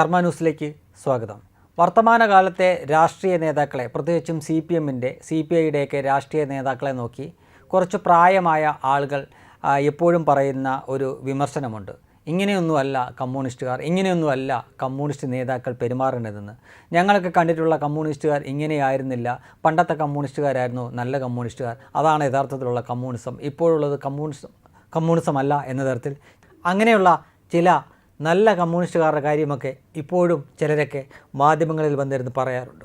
കർമ്മ ന്യൂസിലേക്ക് സ്വാഗതം. വർത്തമാനകാലത്തെ രാഷ്ട്രീയ നേതാക്കളെ പ്രത്യേകിച്ചും സി പി എമ്മിന്റെ സി പി ഐയുടെയൊക്കെ രാഷ്ട്രീയ നേതാക്കളെ നോക്കി കുറച്ച് പ്രായമായ ആളുകൾ എപ്പോഴും പറയുന്ന ഒരു വിമർശനമുണ്ട്. ഇങ്ങനെയൊന്നുമല്ല കമ്മ്യൂണിസ്റ്റുകാർ ഇങ്ങനെയൊന്നുമല്ല കമ്മ്യൂണിസ്റ്റ് നേതാക്കൾ പെരുമാറേണ്ടതെന്ന്. ഞങ്ങളൊക്കെ കണ്ടിട്ടുള്ള കമ്മ്യൂണിസ്റ്റുകാർ ഇങ്ങനെയായിരുന്നില്ല. പണ്ടത്തെ കമ്മ്യൂണിസ്റ്റുകാരായിരുന്നു നല്ല കമ്മ്യൂണിസ്റ്റുകാർ. അതാണ് യഥാർത്ഥത്തിലുള്ള കമ്മ്യൂണിസം. ഇപ്പോഴുള്ളത് കമ്മ്യൂണിസം കമ്മ്യൂണിസം അല്ല എന്ന തരത്തിൽ. അങ്ങനെയുള്ള ചില നല്ല കമ്മ്യൂണിസ്റ്റുകാരുടെ കാര്യമൊക്കെ ഇപ്പോഴും ചിലരൊക്കെ മാധ്യമങ്ങളിൽ വന്നിരുന്ന് പറയാറുണ്ട്.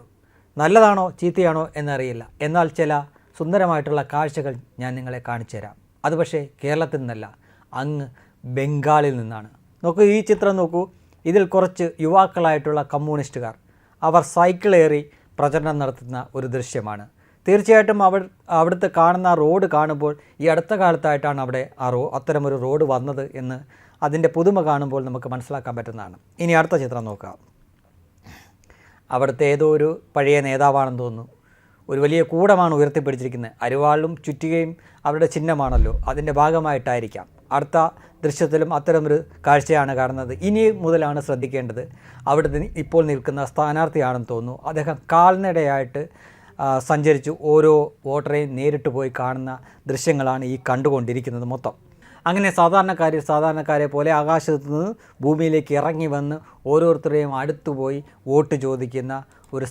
നല്ലതാണോ ചീത്തയാണോ എന്നറിയില്ല. എന്നാൽ ചില സുന്ദരമായിട്ടുള്ള കാഴ്ചകൾ ഞാൻ നിങ്ങളെ കാണിച്ചു തരാം. അത് പക്ഷേ കേരളത്തിൽ നിന്നല്ല അങ്ങ് ബംഗാളിൽ നിന്നാണ്. നോക്കൂ ഈ ചിത്രം നോക്കൂ. ഇതിൽ കുറച്ച് യുവാക്കളായിട്ടുള്ള കമ്മ്യൂണിസ്റ്റുകാർ. അവർ സൈക്കിളേറി പ്രചരണം നടത്തുന്ന ഒരു ദൃശ്യമാണ്. തീർച്ചയായിട്ടും അവർ അവിടുത്തെ കാണുന്ന ആ റോഡ് കാണുമ്പോൾ ഈ അടുത്ത കാലത്തായിട്ടാണ് അവിടെ ആ റോ അത്തരമൊരു റോഡ് വന്നത് എന്ന് അതിന്റെ പുതുമ കാണുമ്പോൾ നമുക്ക് മനസ്സിലാക്കാൻ പറ്റുന്നതാണ്. ഇനി അടുത്ത ചിത്രം നോക്കുക അവിടുത്തെ ഏതോ ഒരു പഴയ നേതാവാണെന്ന് തോന്നുന്നു. ഒരു വലിയ കൂടമാണ് ഉയർത്തിപ്പിടിച്ചിരിക്കുന്നത്. അരിവാളും ചുറ്റികയും അവരുടെ ചിഹ്നമാണല്ലോ. അതിന്റെ ഭാഗമായിട്ടായിരിക്കാം. അടുത്ത ദൃശ്യത്തിലും അത്തരമൊരു കാഴ്ചയാണ് കാണുന്നത്. ഇനി മുതലാണ് ശ്രദ്ധിക്കേണ്ടത്. അവിടുത്തെ ഇപ്പോൾ നിൽക്കുന്ന സ്ഥാനാർത്ഥിയാണെന്ന് തോന്നുന്നു. അദ്ദേഹം കാൽനടയായിട്ട് സഞ്ചരിച്ചു. ഓരോ വോട്ടറെയും നേരിട്ട് പോയി കാണുന്ന ദൃശ്യങ്ങളാണ് ഈ കണ്ടുകൊണ്ടിരിക്കുന്നത് മൊത്തം. അങ്ങനെ സാധാരണക്കാർ സാധാരണക്കാരെ പോലെ ആകാശത്ത് നിന്ന് ഭൂമിയിലേക്ക് ഇറങ്ങി വന്ന് ഓരോരുത്തരെയും അടുത്തു പോയി വോട്ട് ചോദിക്കുന്ന ഒരു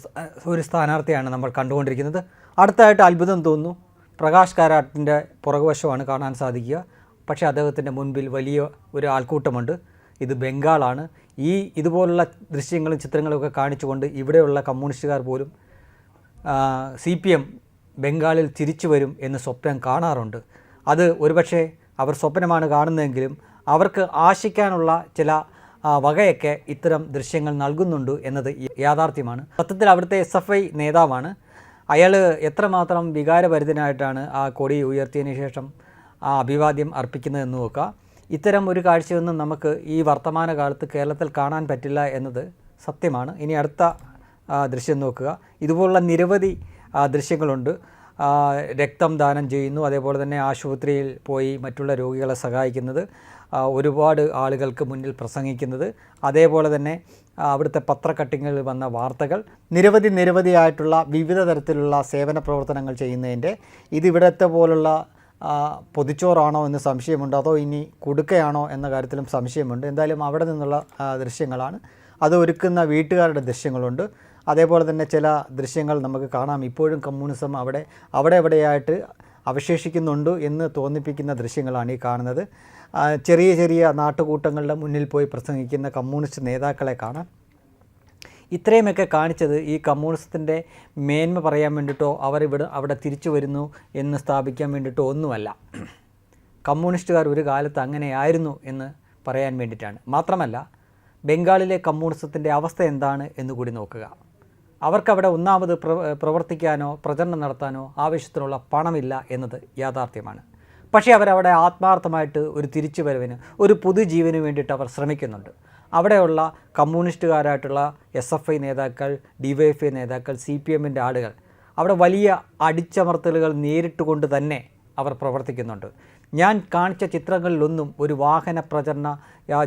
ഒരു സ്ഥാനാർത്ഥിയാണ് നമ്മൾ കണ്ടുകൊണ്ടിരിക്കുന്നത്. അടുത്തായിട്ട് അത്ഭുതം തോന്നുന്നു. പ്രകാശ് കാരാട്ടിന്റെ പുറകുവശമാണ് കാണാൻ സാധിക്കുക. പക്ഷേ അദ്ദേഹത്തിന്റെ മുൻപിൽ വലിയ ഒരു ആൾക്കൂട്ടമുണ്ട്. ഇത് ബംഗാളാണ്. ഈ ഇതുപോലുള്ള ദൃശ്യങ്ങളും ചിത്രങ്ങളും ഒക്കെ കാണിച്ചുകൊണ്ട് ഇവിടെയുള്ള കമ്മ്യൂണിസ്റ്റുകാർ പോലും സി പി എം ബംഗാളിൽ തിരിച്ചു വരും എന്ന് സ്വപ്നം കാണാറുണ്ട്. അത് ഒരുപക്ഷെ അവർ സ്വപ്നമാണ് കാണുന്നതെങ്കിലും അവർക്ക് ആശിക്കാനുള്ള ചില വകയൊക്കെ ഇത്തരം ദൃശ്യങ്ങൾ നൽകുന്നുണ്ട് എന്നത് യാഥാർത്ഥ്യമാണ്. സത്യത്തിൽ അവിടുത്തെ എസ് എഫ് ഐ നേതാവാണ്. അയാൾ എത്രമാത്രം വികാരഭരിതനായിട്ടാണ് ആ കൊടി ഉയർത്തിയതിന് ശേഷം ആ അഭിവാദ്യം അർപ്പിക്കുന്നതെന്ന് നോക്കുക ഇത്തരം ഒരു കാഴ്ചയൊന്നും നമുക്ക് ഈ വർത്തമാനകാലത്ത് കേരളത്തിൽ കാണാൻ പറ്റില്ല എന്നത് സത്യമാണ്. ഇനി അടുത്ത ദൃശ്യം നോക്കുക. ഇതുപോലുള്ള നിരവധി ദൃശ്യങ്ങളുണ്ട്. രക്തം ദാനം ചെയ്യുന്നു. അതേപോലെ തന്നെ ആശുപത്രിയിൽ പോയി മറ്റുള്ള രോഗികളെ സഹായിക്കുന്നത് ഒരുപാട് ആളുകൾക്ക് മുന്നിൽ പ്രസംഗിക്കുന്നത്. അതേപോലെ തന്നെ അവിടുത്തെ പത്രക്കട്ടിങ്ങളിൽ വന്ന വാർത്തകൾ. നിരവധി നിരവധിയായിട്ടുള്ള വിവിധ തരത്തിലുള്ള സേവന പ്രവർത്തനങ്ങൾ ചെയ്യുന്നതിന്റെ ഇതിവിടത്തെ പോലുള്ള പൊതിച്ചോറാണോ എന്ന് സംശയമുണ്ട് അതോ ഇനി കൊടുക്കയാണോ എന്ന കാര്യത്തിലും സംശയമുണ്ട്. എന്തായാലും അവിടെ നിന്നുള്ള ദൃശ്യങ്ങളാണ്. അത് ഒരുക്കുന്ന വീട്ടുകാരുടെ ദൃശ്യങ്ങളുണ്ട്. അതേപോലെ തന്നെ ചില ദൃശ്യങ്ങൾ നമുക്ക് കാണാം. ഇപ്പോഴും കമ്മ്യൂണിസം അവിടെ അവിടെ എവിടെയായിട്ട് അവശേഷിക്കുന്നുണ്ട് എന്ന് തോന്നിപ്പിക്കുന്ന ദൃശ്യങ്ങളാണ് ഈ കാണുന്നത്. ചെറിയ ചെറിയ നാട്ടുകൂട്ടങ്ങളുടെ മുന്നിൽ പോയി പ്രസംഗിക്കുന്ന കമ്മ്യൂണിസ്റ്റ് നേതാക്കളെ കാണാം. ഇത്രയുമൊക്കെ കാണിച്ചത് ഈ കമ്മ്യൂണിസത്തിന്റെ മേന്മ പറയാൻ വേണ്ടിയിട്ടോ അവർ ഇവിടെ അവിടെ തിരിച്ചു വരുന്നു എന്ന് സ്ഥാപിക്കാൻ വേണ്ടിയിട്ടോ ഒന്നുമല്ല. കമ്മ്യൂണിസ്റ്റുകാർ ഒരു കാലത്ത് അങ്ങനെയായിരുന്നു എന്ന് പറയാൻ വേണ്ടിയിട്ടാണ്. മാത്രമല്ല ബംഗാളിലെ കമ്മ്യൂണിസത്തിന്റെ അവസ്ഥ എന്താണ് എന്നുകൂടി നോക്കുക. അവർക്കവിടെ ഒന്നാമത് പ്രവർത്തിക്കാനോ പ്രചരണം നടത്താനോ ആവശ്യത്തിനുള്ള പണമില്ല എന്നത് യാഥാർത്ഥ്യമാണ്. പക്ഷേ അവരവിടെ ആത്മാർത്ഥമായിട്ട് ഒരു തിരിച്ചു തിരിച്ചുവരവിന് ഒരു പുതുജീവന് വേണ്ടിയിട്ട് അവർ ശ്രമിക്കുന്നുണ്ട്. അവിടെയുള്ള കമ്മ്യൂണിസ്റ്റുകാരായിട്ടുള്ള എസ് എഫ് ഐ നേതാക്കൾ ഡി വൈ എഫ് ഐ നേതാക്കൾ സി പി എമ്മിന്റെ ആളുകൾ അവിടെ വലിയ അടിച്ചമർത്തലുകൾ നേരിട്ട് കൊണ്ട് തന്നെ അവർ പ്രവർത്തിക്കുന്നുണ്ട്. ഞാൻ കാണിച്ച ചിത്രങ്ങളിലൊന്നും ഒരു വാഹന പ്രചരണ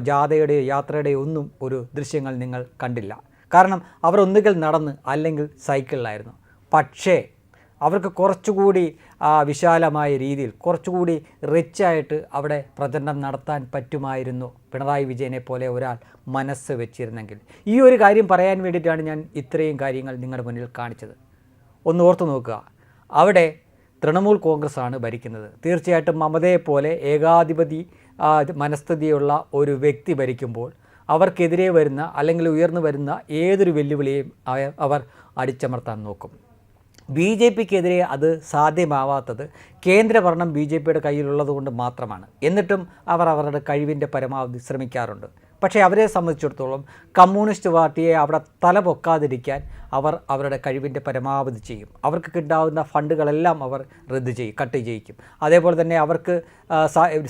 ജാഥയുടെയോ യാത്രയുടെയോ ഒന്നും ഒരു ദൃശ്യങ്ങൾ നിങ്ങൾ കണ്ടില്ല. കാരണം അവർ ഒന്നുകിൽ നടന്ന് അല്ലെങ്കിൽ സൈക്കിളിലായിരുന്നു. പക്ഷേ അവർക്ക് കുറച്ചുകൂടി വിശാലമായ രീതിയിൽ കുറച്ചുകൂടി റിച്ചായിട്ട് അവിടെ പ്രചരണം നടത്താൻ പറ്റുമായിരുന്നു പിണറായി വിജയനെ പോലെ ഒരാൾ മനസ്സ് വെച്ചിരുന്നെങ്കിൽ. ഈ ഒരു കാര്യം പറയാൻ വേണ്ടിയിട്ടാണ് ഞാൻ ഇത്രയും കാര്യങ്ങൾ നിങ്ങളുടെ മുന്നിൽ കാണിച്ചത്. ഒന്ന് ഓർത്തു നോക്കുക. അവിടെ തൃണമൂൽ കോൺഗ്രസ്സാണ് ഭരിക്കുന്നത്. തീർച്ചയായിട്ടും മമതയെപ്പോലെ പോലെ ഏകാധിപതി മനസ്ഥിതിയുള്ള ഒരു വ്യക്തി ഭരിക്കുമ്പോൾ അവർക്കെതിരെ വരുന്ന അല്ലെങ്കിൽ ഉയർന്നു വരുന്ന ഏതൊരു വെല്ലുവിളിയും അവർ അടിച്ചമർത്താൻ നോക്കും. ബി ജെ പിക്കെതിരെ അത് സാധ്യമാവാത്തത് കേന്ദ്രഭരണം ബി ജെ പിയുടെ കയ്യിലുള്ളത് കൊണ്ട് മാത്രമാണ്. എന്നിട്ടും അവർ അവരുടെ കഴിവിന്റെ പരമാവധി ശ്രമിക്കാറുണ്ട്. പക്ഷേ അവരെ സംബന്ധിച്ചിടത്തോളം കമ്മ്യൂണിസ്റ്റ് പാർട്ടിയെ അവിടെ തല പൊക്കാതിരിക്കാൻ അവർ അവരുടെ കഴിവിന്റെ പരമാവധി ചെയ്യും. അവർക്ക് കിട്ടാവുന്ന ഫണ്ടുകളെല്ലാം അവർ റദ്ദ് ചെയ്യും കട്ട് ചെയ്യിക്കും. അതേപോലെ തന്നെ അവർക്ക്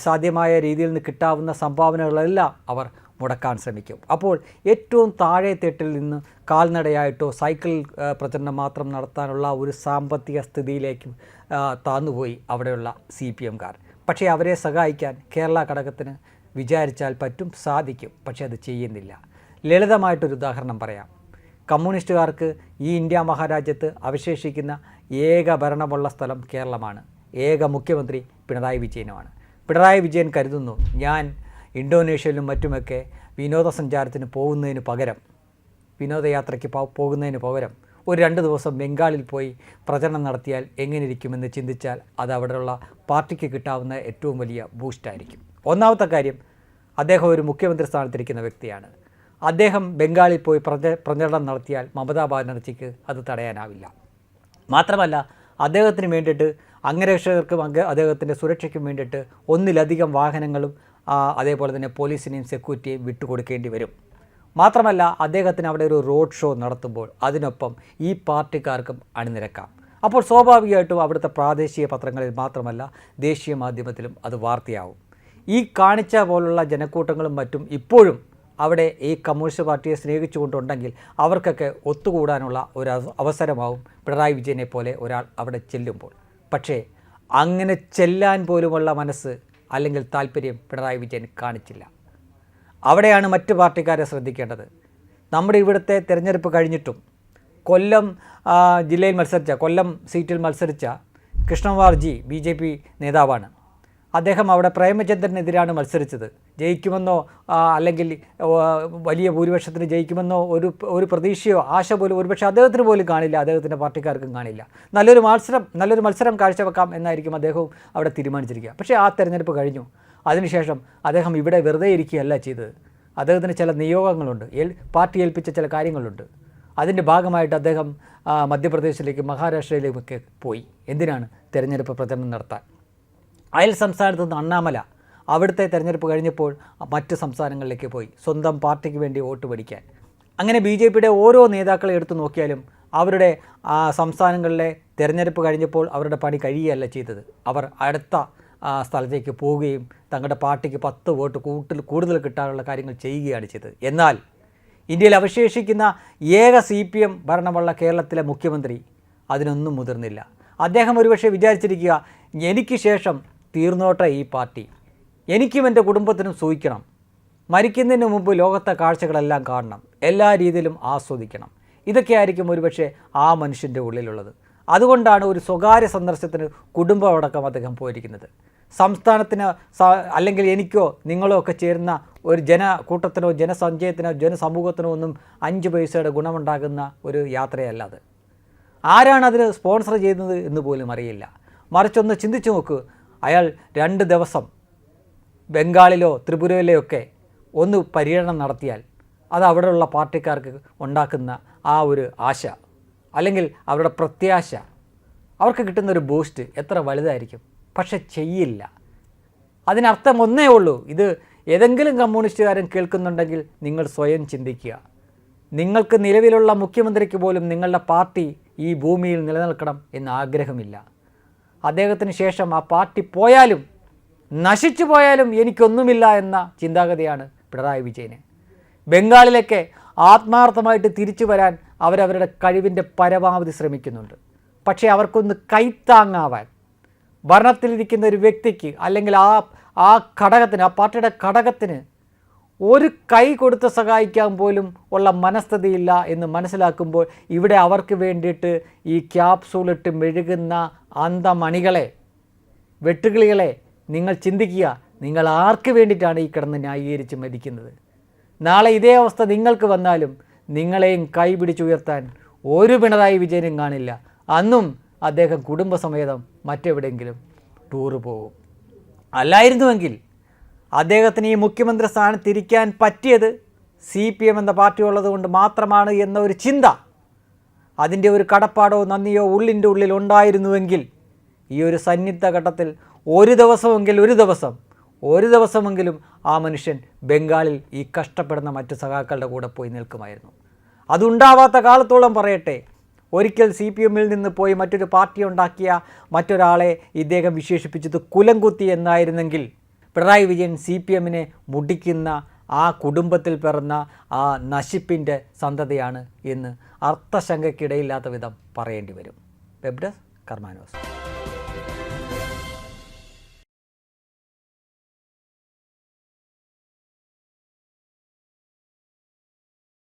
സാധ്യമായ രീതിയിൽ നിന്ന് കിട്ടാവുന്ന സംഭാവനകളെല്ലാം അവർ മുടക്കാൻ ശ്രമിക്കും. അപ്പോൾ ഏറ്റവും താഴെ തെട്ടിൽ നിന്ന് കാൽനടയായിട്ടോ സൈക്കിൾ പ്രചരണം മാത്രം നടത്താനുള്ള ഒരു സാമ്പത്തിക സ്ഥിതിയിലേക്ക് താന്നുപോയി അവിടെയുള്ള സി പി എംകാർ പക്ഷേ അവരെ സഹായിക്കാൻ കേരള ഘടകത്തിന് വിചാരിച്ചാൽ പറ്റും സാധിക്കും. പക്ഷേ അത് ചെയ്യുന്നില്ല. ലളിതമായിട്ടൊരു ഉദാഹരണം പറയാം. കമ്മ്യൂണിസ്റ്റുകാർക്ക് ഈ ഇന്ത്യ മഹാരാജ്യത്ത് അവശേഷിക്കുന്ന ഏക ഭരണമുള്ള സ്ഥലം കേരളമാണ്. ഏക മുഖ്യമന്ത്രി പിണറായി വിജയനുമാണ്. പിണറായി വിജയൻ കരുതുന്നു ഞാൻ ഇന്തോനേഷ്യയിലും മറ്റുമൊക്കെ വിനോദസഞ്ചാരത്തിന് പോകുന്നതിന് പകരം വിനോദയാത്രയ്ക്ക് പോകുന്നതിന് പകരം ഒരു രണ്ട് ദിവസം ബംഗാളിൽ പോയി പ്രചരണം നടത്തിയാൽ എങ്ങനെ ഇരിക്കുമെന്ന് ചിന്തിച്ചാൽ അത് അവിടെയുള്ള പാർട്ടിക്ക് കിട്ടാവുന്ന ഏറ്റവും വലിയ ബൂസ്റ്റായിരിക്കും ഒന്നാമത്തെ കാര്യം അദ്ദേഹം ഒരു മുഖ്യമന്ത്രി സ്ഥാനത്തിരിക്കുന്ന വ്യക്തിയാണ്. അദ്ദേഹം ബംഗാളിൽ പോയി പ്രച പ്രചരണം നടത്തിയാൽ മമതാ ബാനർജിക്ക് അത് തടയാനാവില്ല. മാത്രമല്ല അദ്ദേഹത്തിന് വേണ്ടിയിട്ട് അംഗരക്ഷകർക്കും അംഗ അദ്ദേഹത്തിന്റെ സുരക്ഷയ്ക്കും വേണ്ടിയിട്ട് ഒന്നിലധികം വാഹനങ്ങളും അതേപോലെ തന്നെ പോലീസിനെയും സെക്യൂരിറ്റിയെയും വിട്ടുകൊടുക്കേണ്ടി വരും. മാത്രമല്ല അദ്ദേഹത്തിന് അവിടെ ഒരു റോഡ് ഷോ നടത്തുമ്പോൾ അതിനൊപ്പം ഈ പാർട്ടിക്കാർക്കും അണിനിരക്കാം. അപ്പോൾ സ്വാഭാവികമായിട്ടും അവിടുത്തെ പ്രാദേശിക പത്രങ്ങളിൽ മാത്രമല്ല ദേശീയ മാധ്യമത്തിലും അത് വാർത്തയാവും. ഈ കാണിച്ച പോലുള്ള ജനക്കൂട്ടങ്ങളും മറ്റും ഇപ്പോഴും അവിടെ ഈ കമ്മ്യൂണിസ്റ്റ് പാർട്ടിയെ സ്നേഹിച്ചുകൊണ്ടുണ്ടെങ്കിൽ അവർക്കൊക്കെ ഒത്തുകൂടാനുള്ള ഒരു അവ- അവസരമാവും പിണറായി വിജയനെ പോലെ ഒരാൾ അവിടെ ചെല്ലുമ്പോൾ. പക്ഷേ അങ്ങനെ ചെല്ലാൻ പോലുമുള്ള മനസ്സ് അല്ലെങ്കിൽ താല്പര്യം പിണറായി വിജയൻ കാണിച്ചില്ല. അവിടെയാണ് മറ്റ് പാർട്ടിക്കാരെ ശ്രദ്ധിക്കേണ്ടത്. നമ്മുടെ ഇവിടുത്തെ തിരഞ്ഞെടുപ്പ് കഴിഞ്ഞിട്ടും കൊല്ലം ജില്ലയിൽ മത്സരിച്ച കൊല്ലം സീറ്റിൽ മത്സരിച്ച കൃഷ്ണൻവാർജി ബി ജെ പി നേതാവാണ്. അദ്ദേഹം അവിടെ പ്രേമചന്ദ്രനെതിരാണ് മത്സരിച്ചത്. ജയിക്കുമെന്നോ അല്ലെങ്കിൽ വലിയ ഭൂരിപക്ഷത്തിന് ജയിക്കുമെന്നോ ഒരു ഒരു പ്രതീക്ഷയോ ആശ പോലും ഒരുപക്ഷെ അദ്ദേഹത്തിന് പോലും കാണില്ല. അദ്ദേഹത്തിന്റെ പാർട്ടിക്കാർക്കും കാണില്ല. നല്ലൊരു മത്സരം നല്ലൊരു മത്സരം കാഴ്ചവെക്കാം എന്നായിരിക്കും അദ്ദേഹവും അവിടെ തീരുമാനിച്ചിരിക്കുക. പക്ഷേ ആ തെരഞ്ഞെടുപ്പ് കഴിഞ്ഞു. അതിനുശേഷം അദ്ദേഹം ഇവിടെ വെറുതെ ഇരിക്കുകയല്ല ചെയ്തത്. അദ്ദേഹത്തിന് ചില നിയോഗങ്ങളുണ്ട്. ഏൽ പാർട്ടി ഏൽപ്പിച്ച ചില കാര്യങ്ങളുണ്ട്. അതിന്റെ ഭാഗമായിട്ട് അദ്ദേഹം മധ്യപ്രദേശിലേക്കും മധ്യപ്രദേശിലേക്കും മഹാരാഷ്ട്രയിലേക്കുമൊക്കെ പോയി. എന്തിനാണ് തെരഞ്ഞെടുപ്പ് പ്രചരണം നടത്താൻ? അയൽ സംസ്ഥാനത്ത് നിന്ന് അണ്ണാമല അവിടുത്തെ തെരഞ്ഞെടുപ്പ് കഴിഞ്ഞപ്പോൾ മറ്റ് സംസ്ഥാനങ്ങളിലേക്ക് പോയി. സ്വന്തം പാർട്ടിക്ക് വേണ്ടി വോട്ട് പിടിക്കാൻ അങ്ങനെ ബി ജെ പിയുടെ ഓരോ നേതാക്കളെ എടുത്തു നോക്കിയാലും അവരുടെ ആ സംസ്ഥാനങ്ങളിലെ തെരഞ്ഞെടുപ്പ് കഴിഞ്ഞപ്പോൾ അവരുടെ പണി കഴിയുകയല്ല ചെയ്തത്. അവർ അടുത്ത സ്ഥലത്തേക്ക് പോവുകയും തങ്ങളുടെ പാർട്ടിക്ക് പത്ത് വോട്ട് കൂട്ടിൽ കൂടുതൽ കിട്ടാനുള്ള കാര്യങ്ങൾ ചെയ്യുകയാണ് ചെയ്തത്. എന്നാൽ ഇന്ത്യയിൽ അവശേഷിക്കുന്ന ഏക സി പി എം ഭരണമുള്ള കേരളത്തിലെ മുഖ്യമന്ത്രി അതിനൊന്നും മുതിർന്നില്ല. അദ്ദേഹം ഒരുപക്ഷെ വിചാരിച്ചിരിക്കുക എനിക്ക് ശേഷം തീർന്നോട്ടെ ഈ പാർട്ടി. എനിക്കും എന്റെ കുടുംബത്തിനും സൂഹിക്കണം മരിക്കുന്നതിന് മുമ്പ് ലോകത്തെ കാഴ്ചകളെല്ലാം കാണണം. എല്ലാ രീതിയിലും ആസ്വദിക്കണം. ഇതൊക്കെയായിരിക്കും ഒരുപക്ഷെ ആ മനുഷ്യന്റെ ഉള്ളിലുള്ളത്. അതുകൊണ്ടാണ് ഒരു സ്വകാര്യ സന്ദർശനത്തിന് കുടുംബമടക്കം അദ്ദേഹം പോയിരിക്കുന്നത്. സംസ്ഥാനത്തിന് അല്ലെങ്കിൽ എനിക്കോ നിങ്ങളോ ഒക്കെ ചേരുന്ന ഒരു ജനക്കൂട്ടത്തിനോ ജനസഞ്ചയത്തിനോ ജനസമൂഹത്തിനോ ഒന്നും അഞ്ച് പൈസയുടെ ഗുണമുണ്ടാകുന്ന ഒരു യാത്രയല്ല അത്. ആരാണ് അതിന് സ്പോൺസർ ചെയ്യുന്നത് എന്ന് പോലും അറിയില്ല. മറിച്ചൊന്ന് ചിന്തിച്ചു നോക്ക്. അയാൾ രണ്ട് ദിവസം ബംഗാളിലോ ത്രിപുരയിലോ ഒക്കെ ഒന്ന് പര്യടനം നടത്തിയാൽ അത് അവിടെയുള്ള പാർട്ടിക്കാർക്ക് ഉണ്ടാക്കുന്ന ആ ഒരു ആശ അല്ലെങ്കിൽ അവരുടെ പ്രത്യാശ അവർക്ക് കിട്ടുന്ന ഒരു ബൂസ്റ്റ് എത്ര വലുതായിരിക്കും? പക്ഷെ ചെയ്യില്ല. അതിനർത്ഥം ഒന്നേ ഉള്ളൂ. ഇത് ഏതെങ്കിലും കമ്മ്യൂണിസ്റ്റുകാരൻ കേൾക്കുന്നുണ്ടെങ്കിൽ നിങ്ങൾ സ്വയം ചിന്തിക്കുക. നിങ്ങൾക്ക് നിലവിലുള്ള മുഖ്യമന്ത്രിക്ക് പോലും നിങ്ങളുടെ പാർട്ടി ഈ ഭൂമിയിൽ നിലനിൽക്കണം എന്ന് ആഗ്രഹമില്ല. അദ്ദേഹത്തിന് ശേഷം ആ പാർട്ടി പോയാലും നശിച്ചു പോയാലും എനിക്കൊന്നുമില്ല എന്ന ചിന്താഗതിയാണ് പിണറായി വിജയന്. ബംഗാളിലേക്ക് ആത്മാർത്ഥമായിട്ട് തിരിച്ചു വരാൻ അവരവരുടെ കഴിവിന്റെ പരമാവധി ശ്രമിക്കുന്നുണ്ട്. പക്ഷേ അവർക്കൊന്ന് കൈത്താങ്ങാവാൻ ഭരണത്തിലിരിക്കുന്ന ഒരു വ്യക്തിക്ക് അല്ലെങ്കിൽ ആ ആ ഘടകത്തിന് ആ പാർട്ടിയുടെ ഘടകത്തിന് ഒരു കൈ കൊടുത്ത് സഹായിക്കാൻ പോലും ഉള്ള മനസ്ഥിതിയില്ല എന്ന് മനസ്സിലാക്കുമ്പോൾ ഇവിടെ അവർക്ക് വേണ്ടിയിട്ട് ഈ ക്യാപ്സൂളിട്ട് മെഴുകുന്ന അന്തമണികളെ വെട്ടുകിളികളെ നിങ്ങൾ ചിന്തിക്കുക നിങ്ങൾ ആർക്ക് വേണ്ടിയിട്ടാണ് ഈ കിടന്ന് ന്യായീകരിച്ച് മരിക്കുന്നത്? നാളെ ഇതേ അവസ്ഥ നിങ്ങൾക്ക് വന്നാലും നിങ്ങളെയും കൈ പിടിച്ചുയർത്താൻ ഒരു പിണറായി വിജയനും കാണില്ല. അന്നും അദ്ദേഹം കുടുംബസമേതം മറ്റെവിടെയെങ്കിലും ടൂറ് പോകും. അല്ലായിരുന്നുവെങ്കിൽ അദ്ദേഹത്തിന് ഈ മുഖ്യമന്ത്രി സ്ഥാനത്തിരിക്കാൻ പറ്റിയത് സി പി എം എന്ന പാർട്ടി ഉള്ളതുകൊണ്ട് മാത്രമാണ് എന്ന ഒരു ചിന്ത അതിന്റെ ഒരു കടപ്പാടോ നന്ദിയോ ഉള്ളിന്റെ ഉള്ളിൽ ഉണ്ടായിരുന്നുവെങ്കിൽ ഈ ഒരു സന്നിഗ്ധ ഘട്ടത്തിൽ ഒരു ദിവസമെങ്കിൽ ഒരു ദിവസം ഒരു ദിവസമെങ്കിലും ആ മനുഷ്യൻ ബംഗാളിൽ ഈ കഷ്ടപ്പെടുന്ന മറ്റ് സഖാക്കളുടെ കൂടെ പോയി നിൽക്കുമായിരുന്നു. അതുണ്ടാവാത്ത കാലത്തോളം പറയട്ടെ ഒരിക്കൽ സി പി എമ്മിൽ നിന്ന് പോയി മറ്റൊരു പാർട്ടി ഉണ്ടാക്കിയ മറ്റൊരാളെ ഇദ്ദേഹം വിശേഷിപ്പിച്ചത് കുലംകുത്തി എന്നായിരുന്നെങ്കിൽ പിണറായി വിജയൻ സി പി എമ്മിനെ മുടിക്കുന്ന ആ കുടുംബത്തിൽ പിറന്ന ആ നശിപ്പിന്റെ സന്തതിയാണ് എന്ന് അർത്ഥശങ്കയ്ക്കിടയില്ലാത്ത വിധം പറയേണ്ടി വരും. വെബ്ഡസ് കർമാനോസ്